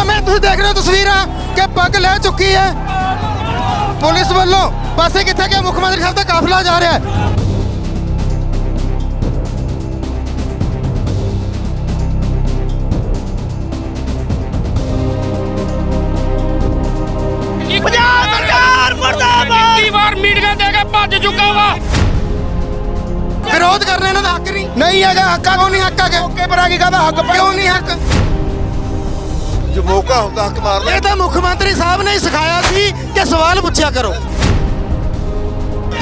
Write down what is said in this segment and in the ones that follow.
ਸਮੇਂ ਤੁਸੀਂ ਦੇਖ ਰਹੇ ਹੋ ਤਸਵੀਰਾਂ ਕਿ ਪੱਗ ਲੈ ਚੁੱਕੀ ਹੈ। ਪੁਲਿਸ ਵੱਲੋਂ ਪਾਸੇ ਕਿੱਥੇ ਗਿਆ? ਮੁੱਖ ਮੰਤਰੀ ਸਾਹਿਬ ਦਾ ਕਾਫਲਾ ਜਾ ਰਿਹਾ ਹੈ। ਪੰਜਾਬ ਸਰਕਾਰ ਮੁਰਦਾਬਾਦ! ਕਿੰਨੀ ਵਾਰ ਮੀਟਿੰਗਾਂ ਦੇ ਕੇ ਭੱਜ ਚੁੱਕਾ ਵਾ। ਵਿਰੋਧ ਕਰਨਾ ਇਹਨਾਂ ਦਾ ਹੱਕ ਨਹੀਂ। ਨਹੀਂ ਹੈਗਾ ਹੱਕਾ ਕਿਉਂ ਨਹੀਂ ਹੱਕਾ ਓਕੇ ਪਰ ਆ ਕੀ ਕਹਦਾ ਹੱਕ? ਕਿਉਂ ਨਹੀਂ ਹੱਕ? ਜੋ ਮੌਕਾ ਹੁੰਦਾ ਹੱਕ ਮਾਰਦਾ ਇਹ ਤਾਂ ਮੁੱਖ ਮੰਤਰੀ ਸਾਹਿਬ ਨੇ ਹੀ ਸਿਖਾਇਆ ਸੀ ਕਿ ਸਵਾਲ ਪੁੱਛਿਆ ਕਰੋ।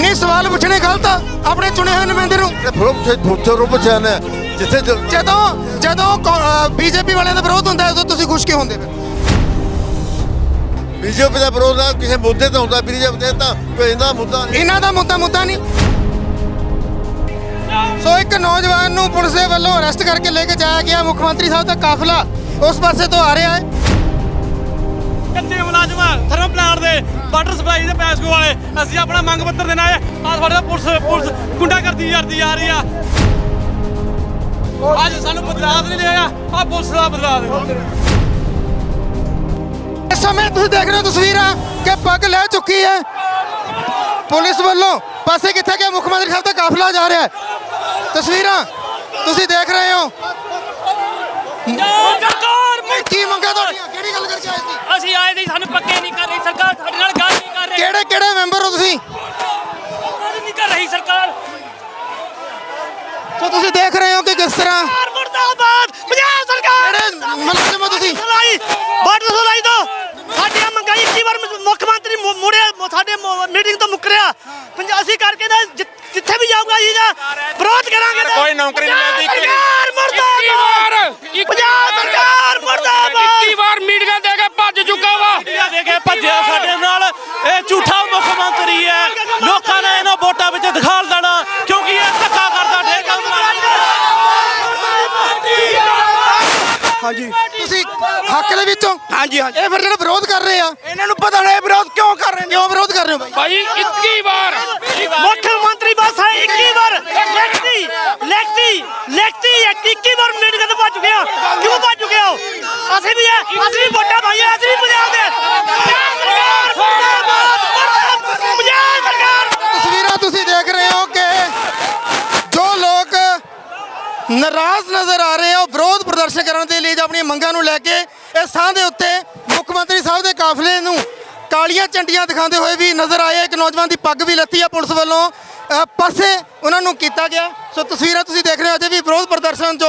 ਨਹੀਂ ਸਵਾਲ ਪੁੱਛਣੇ ਗਲਤ ਆ ਆਪਣੇ ਚੁਣੇ ਹੋਏ ਨੁਮਾਇੰਦੇ ਨੂੰ। ਫਿਰ ਫੁੱਟੇ ਰੂਪ ਚ ਨੇ ਜਿੱਥੇ ਜ- ਜਦੋਂ ਜਦੋਂ ਬੀਜੇਪੀ ਵਾਲਿਆਂ ਦਾ ਵਿਰੋਧ ਹੁੰਦਾ ਹੈ, ਉਦੋਂ ਤੁਸੀਂ ਖੁਸ਼ ਕਿਉਂ ਹੁੰਦੇ ਫਿਰ? ਬੀਜੇਪੀ ਦਾ ਵਿਰੋਧ ਆ ਕਿਸੇ ਮੁੱਦੇ ਤੇ ਹੁੰਦਾ ਬੀਜੇਪੀ ਤੇ ਤਾਂ ਕੋਈ ਇਹਦਾ ਮੁੱਦਾ ਨਹੀਂ। ਇਹਨਾਂ ਦਾ ਮੁੱਦਾ ਮੁੱਦਾ ਨਹੀਂ। ਸੋ ਇੱਕ ਨੌਜਵਾਨ ਨੂੰ ਪੁਲਿਸ ਦੇ ਵੱਲੋਂ ਅਰੈਸਟ ਕਰਕੇ ਲੈ ਕੇ ਜਾਇਆ ਗਿਆ ਮੁੱਖ ਮੰਤਰੀ ਸਾਹਿਬ ਦਾ ਕਾਫਲਾ। ਉਸ ਪਾਸੇ ਤੋਂ ਆ ਰਿਹਾ ਹੈ। ਕੱਚੇ ਮੁਲਾਜ਼ਮ ਥਰਮ ਪਲਾਂਟ ਦੇ ਵਾਟਰ ਸਪਲਾਈ ਦੇ ਪੈਸਕੋ ਵਾਲੇ। ਅਸੀਂ ਆਪਣਾ ਮੰਗ ਪੱਤਰ ਦੇਣਾ ਹੈ। ਆ ਸਾਡੇ ਦਾ ਪੁਲਿਸ ਪੁਲਿਸ ਗੁੰਡਾ ਕਰਦੀ ਜਾਂਦੀ ਆ ਰਹੀ ਆ। ਅੱਜ ਸਾਨੂੰ ਬਦਲਾਅ ਨਹੀਂ ਲਿਆ। ਆ ਪੁਲਿਸ ਦਾ ਬਦਲਾਅ ਦੇ ਇਸ ਸਮੇਂ ਤੁਸੀਂ ਦੇਖ ਰਹੇ ਹੋ ਤਸਵੀਰਾਂ ਕਿ ਪੱਗ ਲੈ ਚੁੱਕੀ ਹੈ। ਪੁਲਿਸ ਵੱਲੋਂ ਪਾਸੇ ਕਿੱਥੇ ਗਿਆ ਮੁੱਖ ਮੰਤਰੀ ਸਾਹਿਬ ਦਾ ਕਾਫਲਾ ਜਾ ਰਿਹਾ ਹੈ। ਤਸਵੀਰਾਂ ਤੁਸੀਂ ਦੇਖ ਰਹੇ ਹੋ ਸਰਕਾਰ ਕੀ ਮੰਗਾ ਤੁਹਾਡੀਆਂ? ਕਿਹੜੀ ਗੱਲ ਕਰਕੇ ਆਏ ਸੀ? ਅਸੀਂ ਆਏ ਨਹੀਂ ਸਾਨੂੰ ਪੱਕੇ ਨਹੀਂ ਕਰ ਰਹੀ ਸਰਕਾਰ ਸਾਡੇ ਨਾਲ ਗੱਲ ਨਹੀਂ ਕਰ ਰਹੀ। ਕਿਹੜੇ ਕਿਹੜੇ ਮੈਂਬਰ ਹੋ ਤੁਸੀਂ? ਗੱਲ ਨਹੀਂ ਕਰ ਰਹੀ ਸਰਕਾਰ। ਸੋ ਤੁਸੀਂ ਦੇਖ ਰਹੇ ਹੋ ਕਿ ਕਿਸ ਤਰ੍ਹਾਂ ਮੁਰਦਾਬਾਦ ਪੰਜਾਬ ਸਰਕਾਰ ਕਿਹੜੇ ਮੁਲਾਜ਼ਮ ਹੋ ਤੁਸੀਂ ਸੁਣਾਈ ਵਾਟਰ ਸੁਣਾਈ ਤੋਂ ਸਾਡੀਆਂ ਮੰਗਾਂ ਇੱਕੀ ਵਾਰ ਮੁ- ਮੁੱਖ ਮੰਤਰੀ ਮੁ- ਮੁੜਿਆ ਮੁ- ਸਾਡੇ ਮੀਟਿੰਗ ਤੋਂ ਮੁੱਕਰਿਆ ਪੰਜਾਬ ਅਸੀਂ ਕਰਕੇ ਨਾ ਜਿ- ਜਿੱਥੇ ਵੀ ਜਾਊਗਾ ਜੀ ਨਾ ਵਿਰੋਧ ਕਰਾਂਗੇ ਨਾ। ਕੋਈ ਨੌਕਰੀ ਨਹੀਂ ਮਿਲਦੀ, ਕੋਈ- ਸਰਕਾਰ ਇੱਕੀ ਵਾਰ ਮੁਰਦਾਬਾਦ ਇੱਕੀ ਪੰਜਾਬ ਸਰਕਾਰ ਮੁਰਦਾਬਾਦ ਇੱਕੀ ਵਾਰ ਮੀਟਿੰਗਾਂ ਦੇ ਕੇ ਭੱਜ ਚੁੱਕਾ ਵਾ ਇੰਡੀਆ ਦੇ ਕੇ ਭੱਜਿਆ ਸਾਡੇ ਨਾਲ ਇਹ ਝੂਠਾ ਮੁੱਖ ਮੰਤਰੀ ਹੈ ਲੋਕਾਂ ਨੇ ਇਹਨਾਂ ਵੋਟਾਂ ਵਿੱਚ ਦਿਖਾਲ ਦੇਣਾ ਕਿਉਂਕਿ ਇਹ ਧੱਕਾ ਕਰਦਾ ਠੇਕਾ ਹਾਂਜੀ ਤੁਸੀਂ ਹੱਕ ਦੇ ਵਿੱਚੋਂ ਹਾਂਜੀ ਹਾਂਜੀ। ਇਹ ਫਿਰ ਜਿਹੜਾ ਵਿਰੋਧ ਕਰ ਰਹੇ ਆ। ਇਹਨਾਂ ਨੂੰ ਪਤਾ ਨਹੀਂ ਇਹ ਵਿਰੋਧ ਕਿਉਂ ਕਰ ਰਹੇ ਨੇ। ਕਿਉਂ ਵਿਰੋਧ ਕਰ ਰਹੇ ਹੋ ਬਾਈ? ਭਾਈ 21 ਵਾਰ। ਮੁੱਖ ਮੰਤਰੀ ਬਸ ਹੈ 21 ਵਾਰ। ਲੈਕਤੀ ਲੈਕਤੀ ਲੈਕਤੀ 21 ਵਾਰ ਮੀਟਿੰਗ ਤੇ ਭੱਜ ਗਿਆ ਕਿਉਂ ਭੱਜ ਗਿਆ? ਅਸੀਂ ਵੀ ਹੈ ਅਸੀਂ ਵੀ ਵੋਟਾਂ ਪਾਈਆਂ ਅਸੀਂ ਵੀ ਪੰਜਾਬ ਦੇ। ਪੰਜਾਬ ਸਰਕਾਰ ਮੁਰਦਾਬਾਦ ਮੁਰਦਾਬਾਦ ਪੰਜਾਬ ਸਰਕਾਰ। ਤਸਵੀਰਾਂ ਤੁਸੀਂ ਦੇਖ ਰਹੇ ਹੋ ਕਿ ਜੋ ਲੋਕ ਨਾਰਾਜ਼ ਨਜ਼ਰ ਆ ਰਹੇ ਆ ਉਹ ਵਿਰੋਧ ਪ੍ਰਦਰਸ਼ਨ ਕਰਨ ਦੇ ਲਈ ਜਾਂ ਆਪਣੀਆਂ ਮੰਗਾਂ ਨੂੰ ਲੈ ਕੇ ਇਸ ਥਾਂ ਦੇ ਉੱਤੇ ਮੁੱਖ ਮੰਤਰੀ ਸਾਹਿਬ ਦੇ ਕਾਫਲੇ ਨੂੰ ਕਾਲੀਆਂ ਝੰਡੀਆਂ ਦਿਖਾਉਂਦੇ ਹੋਏ ਵੀ ਨਜ਼ਰ ਆਏ। ਇੱਕ ਨੌਜਵਾਨ ਦੀ ਪੱਗ ਵੀ ਲੱਤੀ ਆ ਪੁਲਿਸ ਵੱਲੋਂ। ਪਾਸੇ ਉਹਨਾਂ ਨੂੰ ਕੀਤਾ ਗਿਆ। ਸੋ ਤਸਵੀਰਾਂ ਤੁਸੀਂ ਦੇਖ ਰਹੇ ਹੋ, ਅਜੇ ਵੀ ਵਿਰੋਧ ਪ੍ਰਦਰਸ਼ਨ ਜੋ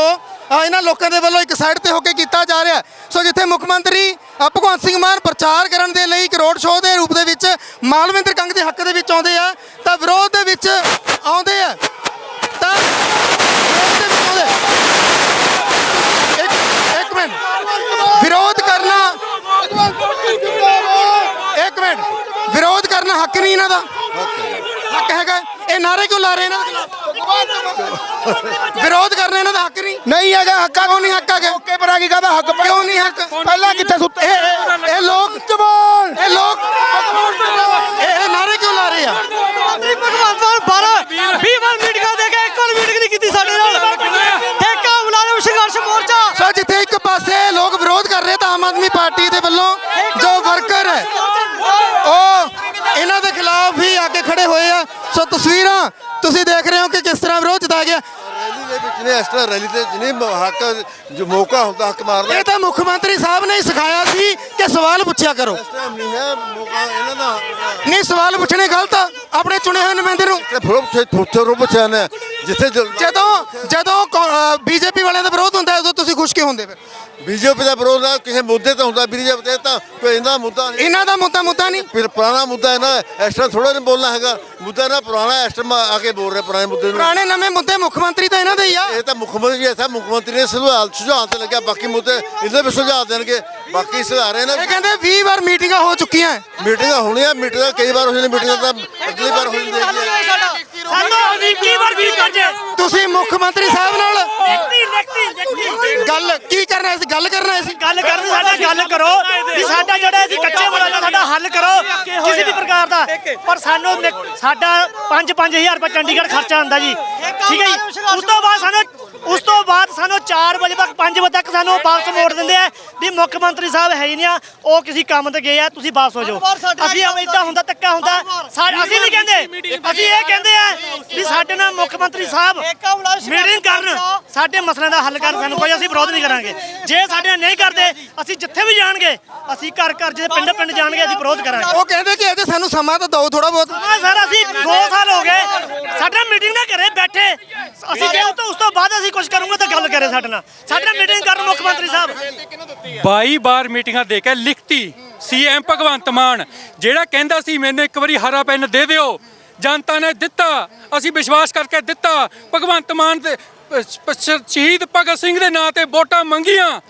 ਇਹਨਾਂ ਲੋਕਾਂ ਦੇ ਵੱਲੋਂ ਇੱਕ ਸਾਈਡ ਤੇ ਹੋ ਕੇ ਕੀਤਾ ਜਾ ਰਿਹਾ। ਸੋ ਜਿੱਥੇ ਮੁੱਖ ਮੰਤਰੀ ਭਗਵੰਤ ਸਿੰਘ ਮਾਨ ਪ੍ਰਚਾਰ ਕਰਨ ਦੇ ਲਈ ਇੱਕ ਰੋਡ ਸ਼ੋਅ ਦੇ ਰੂਪ ਦੇ ਵਿੱਚ ਮਾਲਵਿੰਦਰ ਕੰਗ ਦੇ ਹੱਕ ਦੇ ਵਿੱਚ ਆਉਂਦੇ ਆ, ਤਾਂ ਵਿਰੋਧ ਦੇ ਵਿੱਚ ਆਉਂਦੇ ਆ ਤਾਂ ਵਿਰੋਧ ਦੇ ਵਿੱਚ ਆਉਂਦੇ ਇੱਕ ਇੱਕ ਮਿੰਟ ਵਿਰੋਧ ਕਰਨਾ ਇੱਕ ਮਿੰਟ ਵਿਰੋਧ ਕਰਨਾ ਹੱਕ ਨਹੀਂ ਇਹਨਾਂ ਦਾ। ਹੱਕ ਹੈਗਾ ਇਹ ਨਾਰੇ ਕਿਉਂ ਲਾ ਰਹੇ ਇਹਨਾਂ ਦੇ ਖਿਲਾਫ? ਵਿਰੋਧ ਕਰਨਾ ਇਹਨਾਂ ਦਾ ਹੱਕ ਨਹੀਂ। ਨਹੀਂ ਹੈਗਾ ਹੱਕਾ ਕਿਉਂ ਨਹੀਂ ਹੱਕਾ ਹੈ ਓਕੇ ਪਰ ਆ ਕੀ ਕਹਦਾ ਹੱਕ ਕਿਉਂ ਨਹੀਂ ਹੱਕ? ਪਹਿਲਾਂ ਕਿੱਥੇ ਸੁੱਤੇ ਇਹ ਲੋਕ ਜਵਾਨ! ਇਹ ਲੋਕ ਇਹ ਨਾਰੇ ਕਿਉਂ ਲਾ ਰਹੇ ਆ ਭਗਵੰਤ ਮਾਨ 12 20 ਵਾਰ ਮੀਟਿੰਗਾਂ ਦੇ ਕੇ ਇੱਕ ਵਾਰ ਮੀਟਿੰਗ ਨਹੀਂ ਕੀਤੀ ਸਾਡੇ ਨਾਲ ਠੇਕਾ ਮੁਲਾਜ਼ਮ ਸੰਘਰਸ਼ ਮੋਰਚਾ ਸੋ ਜਿੱਥੇ ਇੱਕ ਪਾਸੇ ਲੋਕ ਵਿਰੋਧ ਕਰ ਰਹੇ ਤਾਂ ਆਮ ਆਦਮੀ ਪਾਰਟੀ ਦੇ ਵੱਲੋਂ ਜੋ ਵਰਕਰ ਹੈ ਉਹ ਇਹਨਾਂ ਦੇ ਖਿਲਾਫ ਹੀ ਆ ਕੇ ਖੜੇ ਹੋਏ ਆ ਸੋ ਤਸਵੀਰਾਂ ਤੁਸੀਂ ਦੇਖ ਰਹੇ ਹੋ ਕਿ ਕਿਸ ਤਰ੍ਹਾਂ ਵਿਰੋਧ ਜਤਾਇਆ ਗਿਆ। ਰੈਲੀ ਦੇ ਵਿੱਚ ਨੇ ਇਸ ਤਰ੍ਹਾਂ ਰੈਲੀ ਤੇ ਜਿਹਨੇ ਹੱਕ ਜੋ ਮੌਕਾ ਹੁੰਦਾ ਹੱਕ ਮਾਰਦਾ। ਇਹ ਤਾਂ ਮੁੱਖ ਮੰਤਰੀ ਸਾਹਿਬ ਨੇ ਹੀ ਸਿਖਾਇਆ ਸੀ ਕਿ ਸਵਾਲ ਪੁੱਛਿਆ ਕਰੋ। ਇਸ ਟਾਈਮ ਨਹੀਂ ਹੈ ਮੌਕਾ ਇਹਨਾਂ ਦਾ। ਨਹੀਂ ਸਵਾਲ ਪੁੱਛਣੇ ਗਲਤ ਆ। ਆਪਣੇ ਚੁਣੇ ਹੋਏ ਨੁਮਾਇੰਦੇ ਨੂੰ ਤੇ ਫਿਰ ਫੁੱਟੇ ਰੂਪ ਚ ਨੇ ਜਿੱਥੇ ਜਦੋਂ ਜਦੋਂ ਬੀਜੇਪੀ ਵਾਲਿਆਂ ਦਾ ਵਿਰੋਧ ਹੁੰਦਾ ਹੈ, ਉਦੋਂ ਤੁਸੀਂ ਖੁਸ਼ ਕਿਉਂ ਹੁੰਦੇ ਫਿਰ? ਬੀਜੇਪੀ ਦਾ ਵਿਰੋਧ ਆ ਕਿਸੇ ਮੁੱਦੇ ਤੇ ਹੁੰਦਾ ਬੀਜੇਪੀ ਤੇ ਤਾਂ ਕੋਈ ਇਹਦਾ ਮੁੱਦਾ ਨਹੀਂ। ਇਹਨਾਂ ਦਾ ਮੁੱਦਾ ਮੁੱਦਾ ਨਹੀਂ। ਫਿਰ ਪੁਰਾਣਾ ਮੁੱਦਾ ਹੈ ਨਾ ਇਸ ਤਰ੍ਹਾਂ ਥੋੜਾ ਨਹੀਂ ਬੋਲਣਾ ਹੈਗਾ। ਮੁੱਦਾ ਨਾ ਪੁਰਾਣਾ ਇਸ ਟਾਈਮ ਆ ਕੇ ਬੋਲ ਰਹੇ ਪੁਰਾਣੇ ਮੁੱਦੇ ਨੂੰ। ਪੁਰਾਣੇ ਨਵੇਂ ਮੁੱਦੇ ਮੁੱਖ ਮੰਤਰੀ ਤਾਂ ਇਹਨਾਂ ਦੇ ਹੀ ਆ। ਇਹ ਤਾਂ ਮੁੱਖ ਮੰਤਰੀ ਐਸਾ ਮੁੱਖ ਮੰਤਰੀ ਨੇ ਸੁਝਾਅ ਸੁਝਾਅ ਤੇ ਲੱਗਿਆ ਬਾਕੀ ਮੁੱਦੇ ਇਹਦੇ ਵੀ ਸੁਝਾਅ ਦੇਣਗੇ। ਬਾਕੀ ਸੁਧਾਰ ਰਹੇ ਇਹ ਨੇ ਕਹਿੰਦੇ 20 ਵਾਰ ਮੀਟਿੰਗਾਂ ਹੋ ਚੁੱਕੀਆਂ। ਮੀਟਿੰਗਾਂ ਹੋਣੀਆਂ ਮੀਟਿੰਗਾਂ ਕਈ ਵਾਰ ਹੋਈਆਂ ਨੇ ਮੀਟਿੰਗਾਂ ਤਾਂ ਅਗਲੀ ਵਾਰ ਹੋਈ ਜਾਂਦੀ ਸਾਨੂੰ 21 ਵਾਰ ਵੀ ਕਰ ਤੁਸੀਂ ਮੁੱਖ ਮੰਤਰੀ ਸਾਹਿਬ ਨਾਲ ਗੱਲ ਕੀ ਕਰਨਾ ਸੀ ਗੱਲ ਕਰਨਾ ਸੀ ਗੱਲ ਕਰਨ ਸਾਡਾ ਗੱਲ ਕਰੋ ਵੀ ਸਾਡਾ ਜਿਹੜਾ ਅਸੀਂ ਕੱਚੇ ਸਾਡਾ ਹੱਲ ਕਰੋ ਕਿਸੇ ਵੀ ਪ੍ਰਕਾਰ ਦਾ। ਪਰ ਸਾਨੂੰ ਨਿਕ- ਸਾਡਾ 5-5000 ਰੁਪਏ ਚੰਡੀਗੜ੍ਹ ਖਰਚਾ ਆਉਂਦਾ ਜੀ। ਠੀਕ ਹੈ ਜੀ। ਉਸ ਤੋਂ ਬਾਅਦ ਸਾਨੂੰ ਉਸ ਤੋਂ ਬਾਅਦ ਸਾਨੂੰ 4 ਵਜੇ ਤੱਕ 5 ਵਜੇ ਤੱਕ ਸਾਨੂੰ ਵਾਪਸ ਮੋੜ ਦਿੰਦੇ ਆ। ਵੀ ਮੁੱਖ ਮੰਤਰੀ ਸਾਹਿਬ ਹੈ ਹੀ ਨਹੀਂ ਆ। ਉਹ ਕਿਸੇ ਕੰਮ ਤੇ ਗਏ ਆ ਤੁਸੀਂ ਵਾਪਸ ਹੋ ਜਾਓ। ਅਸੀਂ ਇਦਾਂ ਹੁੰਦਾ ਧੱਕਾ ਹੁੰਦਾ। ਅਸੀਂ ਨਹੀਂ ਕਹਿੰਦੇ। ਅਸੀਂ ਇਹ ਕਹਿੰਦੇ ਆ ਵੀ ਸਾਡੇ ਨਾਲ ਮੁੱਖ ਮੰਤਰੀ ਸਾਹਿਬ ਮੀਟਿੰਗ ਕਰਨ। ਸਾਡੇ ਮਸਲਿਆਂ ਦਾ ਹੱਲ ਕਰਨ ਸਾਨੂੰ ਕੋਈ ਅਸੀਂ ਵਿਰੋਧ ਨਹੀਂ ਕਰਾਂਗੇ। ਜੇ ਸਾਡੇ ਨਾਲ ਨਹੀਂ ਕਰਦੇ ਅਸੀਂ ਜਿੱਥੇ ਵੀ ਜਾਣਗੇ ਅਸੀਂ ਘਰ ਘਰ ਜਿਹੜੇ ਪਿੰਡ ਪਿੰਡ ਜਾਣਗੇ ਅਸੀਂ ਵਿਰੋਧ ਕਰਾਂਗੇ। ਉਹ ਕਹਿੰਦੇ ਕਿ ਅਜੇ ਸਾਨੂੰ ਸਮਾਂ ਤਾਂ ਦਿਓ ਥੋੜਾ ਬਹੁਤ। ਸਰ ਅਸੀਂ 2 ਸਾਲ ਹੋ ਗਏ। ਸਾਡਾ ਅਸੀਂ ਜੇ ਉਹ ਤੋਂ ਉਸ ਤੋਂ ਬਾਅਦ ਅਸੀਂ ਕੁਝ ਕਰੂਗੇ ਤਾਂ ਗੱਲ ਕਰੇ ਸਾਡੇ ਨਾਲ। ਸਾਡੇ ਨਾਲ ਮੀਟਿੰਗ ਕਰਨ ਮੁੱਖ ਮੰਤਰੀ ਸਾਹਿਬ। 22 ਵਾਰ ਮੀਟਿੰਗਾਂ ਦੇ ਕੇ ਲਿਖਤੀ। ਸੀਐਮ ਭਗਵੰਤ ਮਾਨ ਜਿਹੜਾ ਕਹਿੰਦਾ ਸੀ ਮੈਨੂੰ ਇੱਕ ਵਾਰੀ ਹਰਾ ਪੈਨ ਦੇ ਦਿਓ ਜਨਤਾ ਨੇ ਦਿੱਤਾ ਅਸੀਂ ਵਿਸ਼ਵਾਸ ਕਰਕੇ ਦਿੱਤਾ। ਭਗਵੰਤ ਮਾਨ ਦੇ ਅਹ, ਸ਼- ਸ਼- ਸ਼ਹੀਦ ਭਗਤ ਸਿੰਘ ਦੇ ਨਾਂ ਤੇ ਵੋਟਾਂ ਮੰਗੀਆਂ।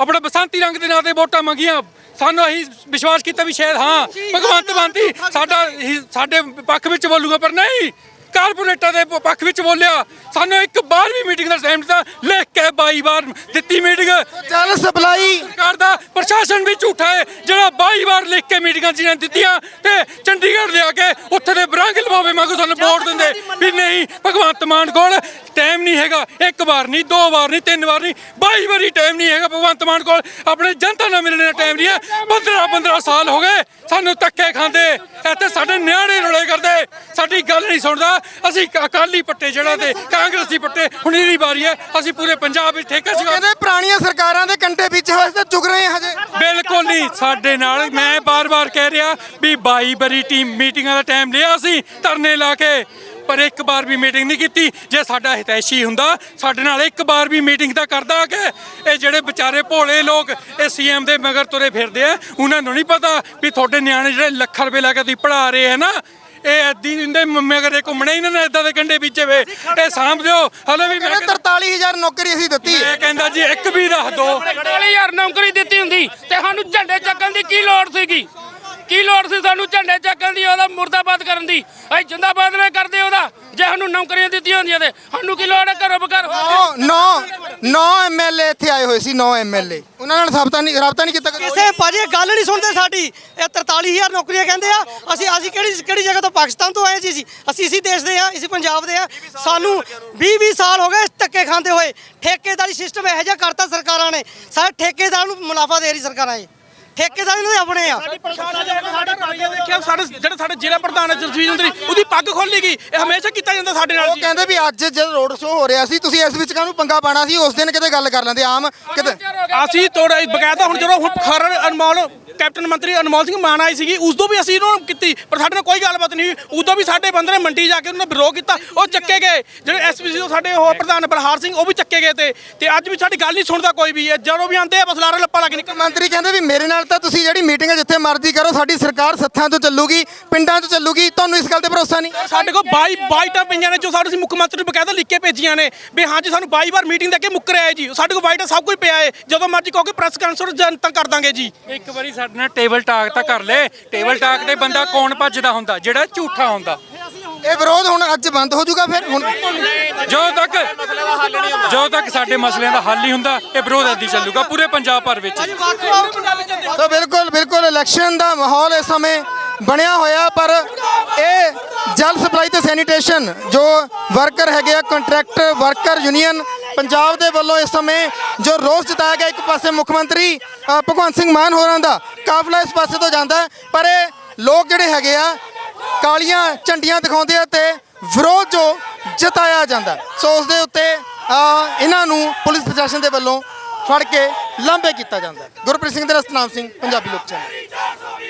ਆਪਣਾ ਬਸੰਤੀ ਰੰਗ ਦੇ ਨਾਂ ਤੇ ਵੋਟਾਂ ਮੰਗੀਆਂ। ਸਾਨੂੰ ਅਸੀਂ ਵਿਸ਼ਵਾਸ ਕੀਤਾ ਵੀ ਸ਼ਾਇਦ ਹਾਂ ਭਗਵੰਤ ਮਾਨ ਦੀ ਸਾਡਾ ਹੀ- ਸਾਡੇ ਪੱਖ ਵਿੱਚ ਬੋਲੂਗਾ ਪਰ ਨਹੀਂ। ਕਾਰਪੋਰੇਟਾਂ ਦੇ ਪੱਖ ਵਿੱਚ ਬੋਲਿਆ ਸਾਨੂੰ ਇੱਕ ਬਾਰ ਵੀ ਮੀਟਿੰਗ ਦਾ ਟਾਈਮ ਦਿੱਤਾ। ਲੈ ਕੇ 22 ਵਾਰ ਦਿੱਤੀ ਮੀਟਿੰਗ। ਜਲ ਸਪਲਾਈ। ਸਰਕਾਰ ਦਾ ਪ੍ਰਸ਼ਾਸਨ ਵੀ ਝੂਠਾ ਹੈ। ਜਿਹੜਾ 22 ਵਾਰ ਲਿਖ ਕੇ ਮੀਟਿੰਗਾਂ ਜਿਹਨਾਂ ਦਿੱਤੀਆਂ ਤੇ ਚੰਡੀਗੜ੍ਹ ਲਿਆ ਕੇ ਉੱਥੇ ਦੇ ਬਰਾਂਗ ਲਵਾਵੇ ਮੰਗੋ ਸਾਨੂੰ ਵੋਟ ਦਿੰਦੇ। ਵੀ ਨਹੀਂ ਭਗਵੰਤ ਮਾਨ ਕੋਲ ਟਾਈਮ ਨਹੀਂ ਹੈਗਾ। ਇੱਕ ਵਾਰ ਨਹੀਂ ਦੋ ਵਾਰ ਨਹੀਂ ਤਿੰਨ ਵਾਰ ਨਹੀਂ 22 ਵਾਰੀ ਟਾਈਮ ਨਹੀਂ ਹੈਗਾ ਭਗਵੰਤ ਮਾਨ ਕੋਲ। ਆਪਣੇ ਜਨਤਾ ਨਾਲ ਮਿਲਣ ਦਾ ਟਾਈਮ ਨਹੀਂ ਹੈ। 15 15 ਸਾਲ ਹੋ ਗਏ ਸਾਨੂੰ ਧੱਕੇ ਖਾਂਦੇ। ਇੱਥੇ ਸਾਡੇ ਨਿਆਣੇ ਰੋਲੇ ਕਰਦੇ। ਸਾਡੀ ਗੱਲ ਨਹੀਂ ਸੁਣਦਾ। ਅਸੀਂ ਅਕਾਲੀ ਪੱਟੇ ਜਿਹੜਾ ਤੇ ਕਾਂਗਰਸੀ ਪੱਟੇ ਹੁਣ ਇਹਦੀ ਵਾਰੀ ਹੈ। ਅਸੀਂ ਪੂਰੇ ਪੰਜਾਬ ਵਿੱਚ ਠੇਕਾ ਸੀ ਕਹਿੰਦੇ ਪੁਰਾਣੀਆਂ ਸਰਕਾਰਾਂ ਦੇ ਕੰਟੇ ਵਿੱਚ ਹੋਏ ਤਾਂ ਚੁਗ ਰਹੇ ਹਜੇ। ਬਿਲਕੁਲ ਨਹੀਂ ਸਾਡੇ ਨਾਲ ਮੈਂ ਬਾਰ-ਬਾਰ ਕਹਿ ਰਿਹਾ ਵੀ 22 ਵਾਰੀ ਟੀਮ ਮੀਟਿੰਗਾਂ ਦਾ ਟਾਈਮ ਲਿਆ ਸੀ ਧਰਨੇ ਲਾ ਕੇ ਪਰ ਇੱਕ ਵਾਰ ਵੀ ਮੀਟਿੰਗ ਨਹੀਂ ਕੀਤੀ। ਜੇ ਸਾਡਾ ਹਿਤੈਸ਼ੀ ਹੁੰਦਾ ਸਾਡੇ ਨਾਲ ਇੱਕ ਵਾਰ ਵੀ ਮੀਟਿੰਗ ਤਾਂ ਕਰਦਾ ਕਿ। ਇਹ ਜਿਹੜੇ ਵਿਚਾਰੇ ਭੋਲੇ ਲੋਕ ਇਹ ਸੀਐਮ ਦੇ ਮਗਰ ਤੁਰੇ ਫਿਰਦੇ ਆ ਉਹਨਾਂ ਨੂੰ ਨਹੀਂ ਪਤਾ ਵੀ ਤੁਹਾਡੇ ਨਿਆਣੇ ਜਿਹੜੇ ਲੱਖਾਂ ਰੁਪਏ ਲਾ ਕੇ ਤੁਸੀਂ ਪੜਾ ਰਹੇ ਹੈ ਨਾ ਇਹ ਐਦੀ ਇੰਦੇ ਮਗਰ ਇਹ ਘੁੰਮਣੇ ਹੀ ਨਾ ਇਦਾਂ ਦੇ ਕੰਡੇ ਵਿੱਚ ਵੇ। ਇਹ ਸਾਂਭ ਦਿਓ। ਹਲੇ ਵੀ ਮੈਂ ਕਹਿੰਦੇ 43000 ਨੌਕਰੀ ਅਸੀਂ ਦਿੱਤੀ। ਮੈਂ ਕਹਿੰਦਾ ਜੀ ਇੱਕ ਵੀ ਰੱਖ ਦਿਓ 40000 ਨੌਕਰੀ ਦਿੱਤੀ ਹੁੰਦੀ ਤੇ ਸਾਨੂੰ ਝੰਡੇ ਚੱਕਣ ਦੀ ਕੀ ਲੋੜ ਸੀਗੀ? ਕੀ ਲੋੜ ਸੀ ਸਾਨੂੰ ਝੰਡੇ ਚੱਕਣ ਦੀ? ਉਹਦਾ ਮੁਰਦਾਬਾਦ ਕਰਨ ਦੀ? ਅਸੀਂ ਜਿੰਦਾਬਾਦ ਨਾ ਕਰਦੇ ਉਹਦਾ। ਜੇ ਸਾਨੂੰ ਨੌਕਰੀਆਂ ਦਿੱਤੀਆਂ ਹੁੰਦੀਆਂ ਤੇ ਸਾਨੂੰ ਕੀ ਲੋੜ ਹੈ ਘਰੋਂ ਬਕਰ ਨੌ ਨੌ ਨੌ ਐਮਐਲਏ ਇੱਥੇ ਆਏ ਹੋਏ ਸੀ ਨੌ ਐਮਐਲਏ ਉਹਨਾਂ ਨਾਲ ਸਾਬਤਾ ਨਹੀਂ ਰਾਬਤਾ ਨਹੀਂ ਕੀਤਾ ਕਦੇ? ਕਿਸੇ ਭਾਜੀ ਇਹ ਗੱਲ ਨਹੀਂ ਸੁਣਦੇ ਸਾਡੀ। ਇਹ 43000 ਨੌਕਰੀਆਂ ਕਹਿੰਦੇ ਆ। ਅਸੀਂ ਅਸੀਂ ਕਿਹੜੀ ਕਿਹੜੀ ਜਗ੍ਹਾ ਤੋਂ ਪਾਕਿਸਤਾਨ ਤੋਂ ਆਏ ਜੀ ਅਸੀਂ? ਅਸੀਂ ਇਸੇ ਦੇਸ਼ ਦੇ ਆ ਇਸੇ ਪੰਜਾਬ ਦੇ ਆ। ਸਾਨੂੰ 20 20 ਸਾਲ ਹੋ ਗਏ ਇਸ ਧੱਕੇ ਖਾਂਦੇ ਹੋਏ। ਠੇਕੇਦਾਰੀ ਸਿਸਟਮ ਇਹੋ ਜਿਹਾ ਕਰਤਾ ਸਰਕਾਰਾਂ ਨੇ। ਸਾਰੇ ਠੇਕੇਦਾਰ ਨੂੰ ਮੁਨਾਫਾ ਦੇ ਰਹੀ ਸਰਕਾਰਾਂ ਇਹ। ਠੇਕੇਦਾਰ ਇਹਨਾਂ ਦੇ ਆਪਣੇ ਆ। ਦੇਖਿਆ ਸਾਡੇ ਜਿਹੜਾ ਸਾਡੇ ਜ਼ਿਲ੍ਹਾ ਪ੍ਰਧਾਨ ਹੈ ਜਸਵੀਰ ਚੰਦਰੀ ਉਹਦੀ ਪੱਗ ਖੋਲੀ ਗਈ। ਇਹ ਹਮੇਸ਼ਾ ਕੀਤਾ ਜਾਂਦਾ ਸਾਡੇ ਨਾਲ ਉਹ ਜੀ। ਕਹਿੰਦੇ ਵੀ ਅੱਜ ਜਦ ਰੋਡ ਸ਼ੋਅ ਹੋ ਰਿਹਾ ਸੀ ਤੁਸੀਂ ਇਸ ਵਿੱਚ ਕਾਹਨੂੰ ਪੰਗਾ ਪਾਣਾ ਸੀ? ਉਸ ਦਿਨ ਕਿਤੇ ਗੱਲ ਕਰ ਲੈਂਦੇ ਆਮ ਕਿਤੇ ਅਸੀਂ ਤੋੜਾ ਬਕਾਇਦਾ ਹੁਣ ਜਦੋਂ ਹੁਣ ਖਰੜ ਅਨਮੋਲ ਕੈਪਟਨ ਮੰਤਰੀ ਅਨਮੋਲ ਸਿੰਘ ਮਾਨ ਆਈ ਸੀਗੀ ਉਸ ਤੋਂ ਵੀ ਅਸੀਂ ਇਹਨਾਂ ਨੂੰ ਕੀਤੀ ਪਰ ਸਾਡੇ ਨਾਲ ਕੋਈ ਗੱਲਬਾਤ ਨਹੀਂ ਹੋਈ। ਉਦੋਂ ਵੀ ਸਾਡੇ ਬੰਦੇ ਨੇ ਮੰਡੀ ਜਾ ਕੇ ਉਹਨਾਂ ਨੇ ਵਿਰੋਧ ਕੀਤਾ ਉਹ ਚੱਕੇ ਗਏ। ਜਿਹੜੇ ਐਸਪੀਸੀ ਤੋਂ ਸਾਡੇ ਹੋਰ ਪ੍ਰਧਾਨ ਬਲਹਾਰ ਸਿੰਘ ਉਹ ਵੀ ਚੱਕੇ ਗਏ ਤੇ ਤੇ ਅੱਜ ਵੀ ਸਾਡੀ ਗੱਲ ਨਹੀਂ ਸੁਣਦਾ ਕੋਈ ਵੀ। ਇਹ ਜਦੋਂ ਵੀ ਆਉਂਦੇ ਆ ਬਸ ਲਾਰੇ ਲੱਪਾ ਲੱਗ ਨਿਕਲ ਮੰਤਰੀ ਕਹਿੰਦੇ ਵੀ ਮੇਰੇ ਨਾਲ ਤਾਂ ਤੁਸੀਂ ਜਿਹੜੀ ਮੀਟਿੰਗ ਹੈ ਜਿੱਥੇ ਮਰਜ਼ੀ ਕਰੋ ਸਾਡੀ ਸਰਕਾਰ ਸੱਥਾਂ ਤੋਂ ਚੱਲੂਗੀ ਪਿੰਡਾਂ ਤੋਂ ਚੱਲੂਗੀ ਤੁਹਾਨੂੰ ਇਸ ਗੱਲ ਤੇ ਭਰੋਸਾ ਨਹੀਂ? ਸਾਡੇ ਕੋਲ 22 ਬਾਈਟਾਂ ਪਈਆਂ ਨੇ ਜੋ ਸਾਡੇ ਅਸੀਂ ਮੁੱਖ ਮੰਤਰੀ ਨੂੰ ਬਕਾਇਦਾ ਲਿਖ ਕੇ ਭੇਜੀਆਂ ਨੇ। ਵੀ ਹਾਂਜੀ ਸਾਨੂੰ 22 ਵਾਰ ਮੀਟਿੰਗ ਦੇ ਕੇ ਮੁੱਕਰ ਆਏ ਜੀ। ਸਾਡੇ ਕੋਲ ਬਾਈਟਾਂ ਸਭ ਕੁਝ ਪਿਆ ਹੈ। ਜਦੋਂ ਮਰਜ਼ੀ ਕਹੋਗੇ ਪ੍ਰੈਸ ਕਾਨਫਰੰਸ ਜਨਤਾ ਕਰ ਦਾਂਗੇ ਜੀ। ਇੱਕ ਵਾਰੀ ਸਾਡੇ ਨਾਲ ਟੇਬਲ ਟਾਕ ਤਾਂ ਕਰ ਲੈ। ਟੇਬਲ ਟਾਕ ਤੇ ਬੰਦਾ ਕੌਣ ਭੱਜਦਾ ਹੁੰਦਾ ਜਿਹੜਾ ਝੂਠਾ ਹੁੰਦਾ। ਇਹ ਵਿਰੋਧ ਹੁਣ ਅੱਜ ਬੰਦ ਹੋ ਜਾਊਗਾ ਫਿਰ? ਹੁਣ ਜਦੋਂ ਤੱਕ ਜਦੋਂ ਤੱਕ ਸਾਡੇ ਮਸਲਿਆਂ ਦਾ ਹੱਲ ਨਹੀਂ ਹੁੰਦਾ ਇਹ ਵਿਰੋਧ ਐਦੀ ਚੱਲੂਗਾ ਪੂਰੇ ਪੰਜਾਬ ਭਰ ਵਿੱਚ। ਤਾਂ ਬਿਲਕੁਲ ਬਿਲਕੁਲ ਇਲੈਕਸ਼ਨ ਦਾ ਮਾਹੌਲ ਇਸ ਸਮੇਂ ਬਣਿਆ ਹੋਇਆ, ਪਰ ਇਹ ਜਲ ਸਪਲਾਈ ਤੇ ਸੈਨੀਟੇਸ਼ਨ ਜੋ ਵਰਕਰ ਹੈਗੇ ਆ ਕੰਟਰੈਕਟ ਵਰਕਰ ਯੂਨੀਅਨ ਪੰਜਾਬ ਦੇ ਵੱਲੋਂ ਇਸ ਸਮੇਂ ਜੋ ਰੋਸ ਜਤਾਇਆ ਗਿਆ, ਇੱਕ ਪਾਸੇ ਮੁੱਖ ਮੰਤਰੀ ਭਗਵੰਤ ਸਿੰਘ ਮਾਨ ਹੋਰਾਂ ਦਾ ਕਾਫਲਾ ਇਸ ਪਾਸੇ ਤੋਂ ਜਾਂਦਾ ਪਰ ਇਹ ਲੋਕ ਜਿਹੜੇ ਹੈਗੇ ਆ, ਕਾਲੀਆਂ ਝੰਡੀਆਂ ਦਿਖਾਉਂਦੇ ਆ ਤੇ ਵਿਰੋਧ ਜੋ ਜਤਾਇਆ ਜਾਂਦਾ ਸੋ ਉਸ ਦੇ ਉੱਤੇ ਇਹਨਾਂ ਨੂੰ ਪੁਲਿਸ ਪ੍ਰਸ਼ਾਸਨ ਦੇ ਵੱਲੋਂ ਫੜ ਕੇ ਲਾਂਬੇ ਕੀਤਾ ਜਾਂਦਾ ਗੁਰਪ੍ਰੀਤ ਸਿੰਘ ਦੇ ਨਾਲ ਸਿੰਘ ਪੰਜਾਬੀ ਲੋਕ ਚੈਨਲ।